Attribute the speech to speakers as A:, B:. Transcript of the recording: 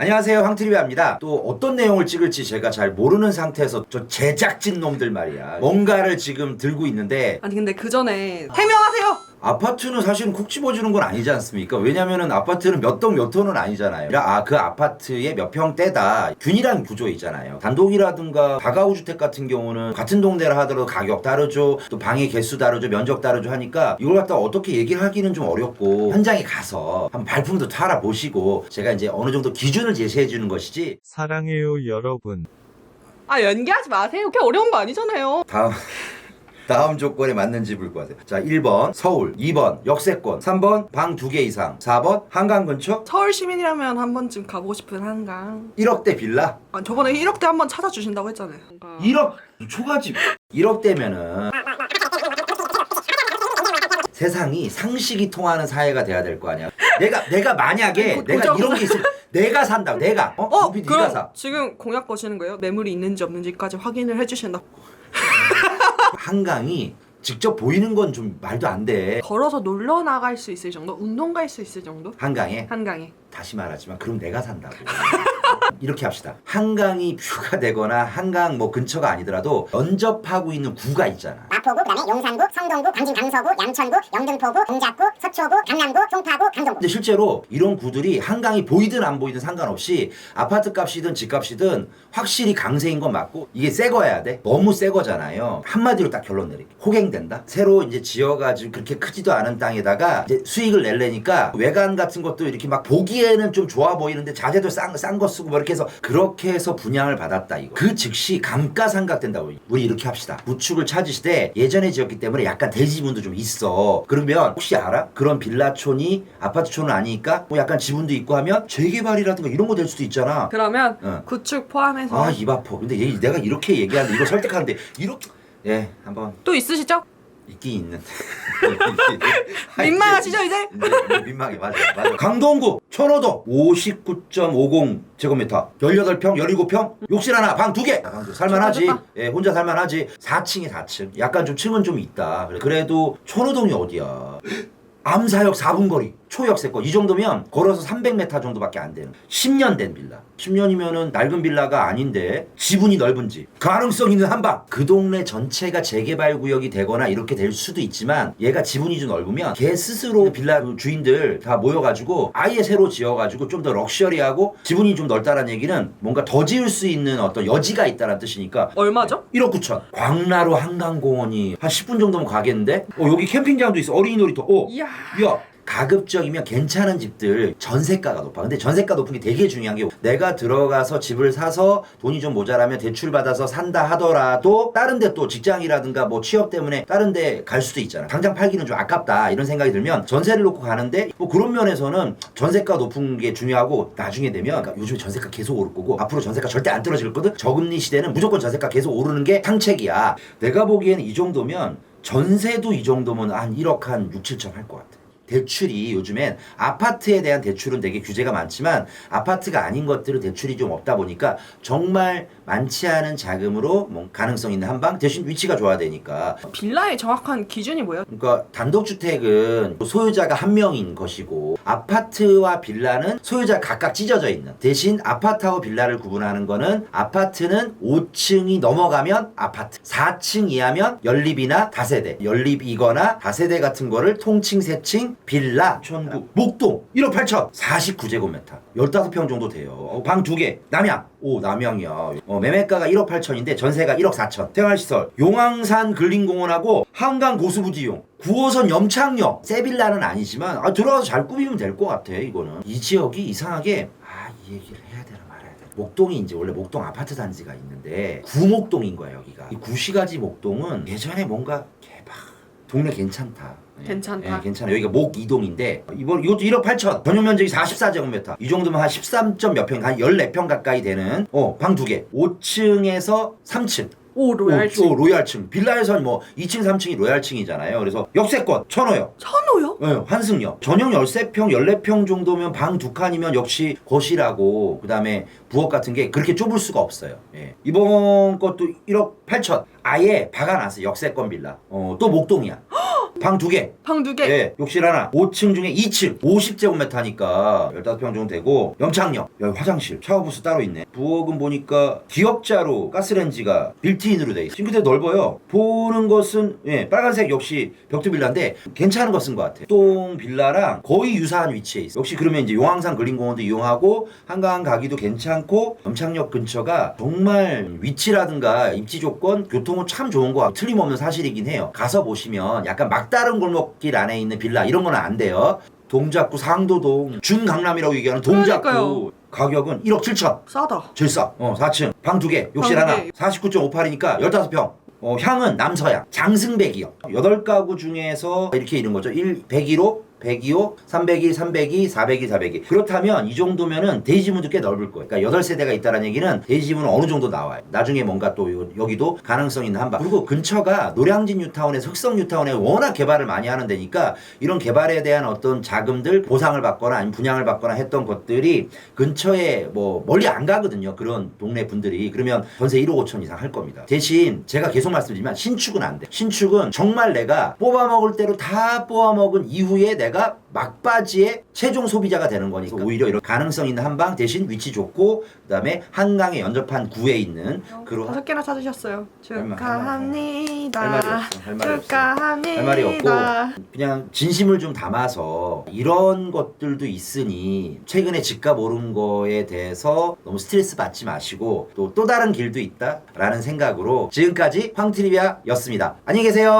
A: 안녕하세요. 황트리비아입니다. 또 어떤 내용을 찍을지 제가 잘 모르는 상태에서 저 제작진 놈들 말이야. 뭔가를 지금 들고 있는데
B: 아니 근데 그 전에 해명하세요.
A: 아파트는 사실은 콕 집어주는 건 아니지 않습니까? 왜냐면은 아파트는 몇 동몇 호는 아니잖아요. 아, 그 아파트의 몇 평대다. 균일한 구조 있잖아요. 단독이라든가 다가구 주택 같은 경우는 같은 동네라 하더라도 가격 다르죠. 또 방의 개수 다르죠. 면적 다르죠 하니까 이걸 갖다 어떻게 얘기를 하기는 좀 어렵고 현장에 가서 한번 발품도 타라 보시고 제가 이제 어느 정도 기준을 제시해 주는 것이지
C: 사랑해요 여러분.
B: 아 연기하지 마세요. 그렇게 어려운 거 아니잖아요.
A: 다음 다음 조건에 맞는지 볼것 같아요. 자, 1번 서울, 2번 역세권, 3번 방 두 개 이상, 4번 한강 근처,
B: 서울 시민이라면 한 번쯤 가보고 싶은 한강.
A: 1억대 빌라,
B: 아 저번에 1억대 한 번 찾아주신다고 했잖아요. 뭔가
A: 1억 초가집 1억대면은 세상이 상식이 통하는 사회가 돼야 될 거 아니야. 내가 내가 만약에
B: 고-
A: 내가
B: 고정-
A: 이런 게 있으면 내가 산다. 내가 어?
B: 어
A: 어? 네가
B: 그럼
A: 사.
B: 지금 공약 거시는 거예요? 매물이 있는지 없는지까지 확인을 해주신다.
A: 한강이 직접 보이는 건 좀 말도 안 돼.
B: 걸어서 놀러 나갈 수 있을 정도, 운동 갈 수 있을 정도.
A: 한강에
B: 한강에.
A: 다시 말하지만 그럼 내가 산다고. 이렇게 합시다. 한강이 뷰가 되거나 한강 뭐 근처가 아니더라도 연접하고 있는 구가 있잖아.
D: 마포구, 그다음에 용산구, 성동구, 광진 강서구, 양천구, 영등포구, 동작구, 서초구, 강남구, 송파구, 강동구.
A: 근데 실제로 이런 구들이 한강이 보이든 안 보이든 상관없이 아파트 값이든 집 값이든 확실히 강세인 건 맞고 이게 새 거야 돼. 너무 새 거잖아요. 한마디로 딱 결론 내릴게. 호갱된다. 새로 이제 지어가지고 그렇게 크지도 않은 땅에다가 이제 수익을 내려니까 외관 같은 것도 이렇게 막 보기에는 좀 좋아 보이는데 자재도 싼거쓰 고 뭐 이렇게 해서 그렇게 해서 분양을 받았다 이거. 그 즉시 감가상각 된다고. 우리 이렇게 합시다. 우측을 찾으시되 예전에 지었기 때문에 약간 대지분도 좀 있어. 그러면 혹시 알아? 그런 빌라촌이 아파트촌은 아니니까 뭐 약간 지분도 있고 하면 재개발이라든가 이런 거 될 수도 있잖아.
B: 그러면
A: 응.
B: 구축 포함해서
A: 아, 입 아파. 근데 얘, 내가 이렇게 얘기하는데 이거 설득하는데 이렇게 예, 한번
B: 또 있으시죠?
A: 있긴 있는데.
B: 민망하시죠 이제?
A: 네, 민망해 맞아 맞아 강동구 천호동 59.50 제곱미터. 18평 17평? 욕실 하나 방 두개. 살만하지.
B: 좋다, 좋다.
A: 예 혼자 살만하지. 4층에 4층. 약간 좀 층은 좀 있다. 그래- 그래도 천호동이 어디야? 암사역 4분 거리 초역세권 이 정도면 걸어서 300m 정도밖에 안 되는 10년 된 빌라 10년이면은 낡은 빌라가 아닌데 지분이 넓은 집 가능성 있는 한방 그 동네 전체가 재개발 구역이 되거나 이렇게 될 수도 있지만 얘가 지분이 좀 넓으면 걔 스스로 빌라 주인들 다 모여가지고 아예 새로 지어가지고 좀 더 럭셔리하고 지분이 좀 넓다는 얘기는 뭔가 더 지을 수 있는 어떤 여지가 있다는 뜻이니까
B: 얼마죠?
A: 1억 9천. 광나루 한강공원이 한 10분 정도면 가겠는데? 어, 여기 캠핑장도 있어. 어린이 놀이터. 어.
B: 이야.
A: 야. 가급적이면 괜찮은 집들 전세가가 높아. 근데 전세가 높은 게 되게 중요한 게 내가 들어가서 집을 사서 돈이 좀 모자라면 대출 받아서 산다 하더라도 다른 데 또 직장이라든가 뭐 취업 때문에 다른 데 갈 수도 있잖아. 당장 팔기는 좀 아깝다. 이런 생각이 들면 전세를 놓고 가는데 뭐 그런 면에서는 전세가 높은 게 중요하고 나중에 되면 그러니까 요즘에 전세가 계속 오를 거고 앞으로 전세가 절대 안 떨어질 거든. 저금리 시대는 무조건 전세가 계속 오르는 게 상책이야. 내가 보기에는 이 정도면 전세도 이 정도면 한 1억 한 6, 7천 할 것 같아. 대출이 요즘엔 아파트에 대한 대출은 되게 규제가 많지만 아파트가 아닌 것들은 대출이 좀 없다 보니까 정말 많지 않은 자금으로 뭐 가능성 있는 한 방? 대신 위치가 좋아야 되니까.
B: 빌라의 정확한 기준이 뭐예요?
A: 그러니까 단독주택은 소유자가 한 명인 것이고 아파트와 빌라는 소유자 각각 찢어져 있는. 대신 아파트하고 빌라를 구분하는 거는 아파트는 5층이 넘어가면 아파트 4층 이하면 연립이나 다세대. 연립이거나 다세대 같은 거를 통칭 세층 빌라 천국 목동 1억 8천. 49제곱미터. 15평 정도 돼요. 방두 개. 남양. 오 남양이야. 어, 매매가가 1억 8천인데 전세가 1억 4천. 생활시설. 용왕산 근린공원하고 한강 고수부지용. 9호선 염창역. 세빌라는 아니지만 아, 들어가서 잘 꾸미면 될 것 같아 이거는. 이 지역이 이상하게 아 이 얘기를 해야 되나 말아야 되나. 목동이 이제 원래 목동 아파트 단지가 있는데 구목동인 거야 여기가. 이 구시가지 목동은 예전에 뭔가 개박 동네 괜찮다. 예,
B: 괜찮다.
A: 예, 괜찮아. 여기가 목 이동인데 이번 이것도 1억 8천. 전용 면적이 44제곱미터. 이 정도면 한 13점 몇 평, 한 14평 가까이 되는 어 방 두 개. 5층에서 3층
B: 오 로얄층.
A: 오, 로얄층. 빌라에선 뭐 2층 3층이 로얄층이잖아요. 그래서 역세권 천호역
B: 천호요?
A: 네, 환승역 전용 13평 14평 정도면 방 두 칸이면 역시 거실하고 그 다음에 부엌 같은 게 그렇게 좁을 수가 없어요. 예. 이번 것도 1억 8천. 아예 박아놨어요. 역세권 빌라. 어, 또 목동이야 방 두 개.
B: 방 두 개.
A: 예, 욕실 하나. 5층 중에 2층. 50제곱미터니까 15평 정도 되고 염창력. 여기 화장실. 샤워부스 따로 있네. 부엌은 보니까 기역자로 가스레인지가 빌트인으로 돼 있어. 싱크대 넓어요. 보는 것은 예, 빨간색 역시 벽도 빌라인데 괜찮은 거 쓴 것 같아. 똥 빌라랑 거의 유사한 위치에 있어. 역시 그러면 이제 용왕산 근린공원도 이용하고 한강 가기도 괜찮고 염창역 근처가 정말 위치라든가 입지 조건, 교통은 참 좋은 거 같고 틀림없는 사실이긴 해요. 가서 보시면 약간 막 다른 골목길 안에 있는 빌라 이런 거는 안 돼요. 동작구 상도동 준강남이라고 얘기하는 동작구
B: 그러니까요.
A: 가격은 1억 7천
B: 싸다.
A: 제일 싸. 어, 4층. 방두 개. 욕실
B: 방두
A: 하나.
B: 개.
A: 49.58이니까 15평. 어, 향은 남서양. 장승백이요. 8가구 중에서 이렇게 이런 거죠. 1, 101호, 102호, 302, 302, 402, 402. 그렇다면 이 정도면은 대지문도 꽤 넓을 거예요. 그러니까 8세대가 있다는 얘기는 대지문은 어느 정도 나와요. 나중에 뭔가 또 요- 여기도 가능성 있는 한방. 그리고 근처가 노량진 뉴타운에서 흑성 뉴타운에 워낙 개발을 많이 하는 데니까 이런 개발에 대한 어떤 자금들 보상을 받거나 아니면 분양을 받거나 했던 것들이 근처에 뭐 멀리 안 가거든요. 그런 동네 분들이. 그러면 전세 1억 5천 이상 할 겁니다. 대신 제가 계속 말씀드리지만 신축은 안 돼. 신축은 정말 내가 뽑아먹을 대로 다 뽑아먹은 이후에 내가 막바지에 최종 소비자가 되는 거니까 오히려 이런 가능성 있는 한방 대신 위치 좋고 그다음에 한강에 연접한 구에 있는 그런
B: 다섯 개나 찾으셨어요.
A: 말-
B: 축하합니다.
A: 할 말이 없어. 할 말이 없어.
B: 축하합니다.
A: 할 말이 없고 그냥 진심을 좀 담아서 이런 것들도 있으니 최근에 집값 오른 거에 대해서 너무 스트레스 받지 마시고 또 또 다른 길도 있다라는 생각으로 지금까지 황트리비아였습니다. 안녕히 계세요.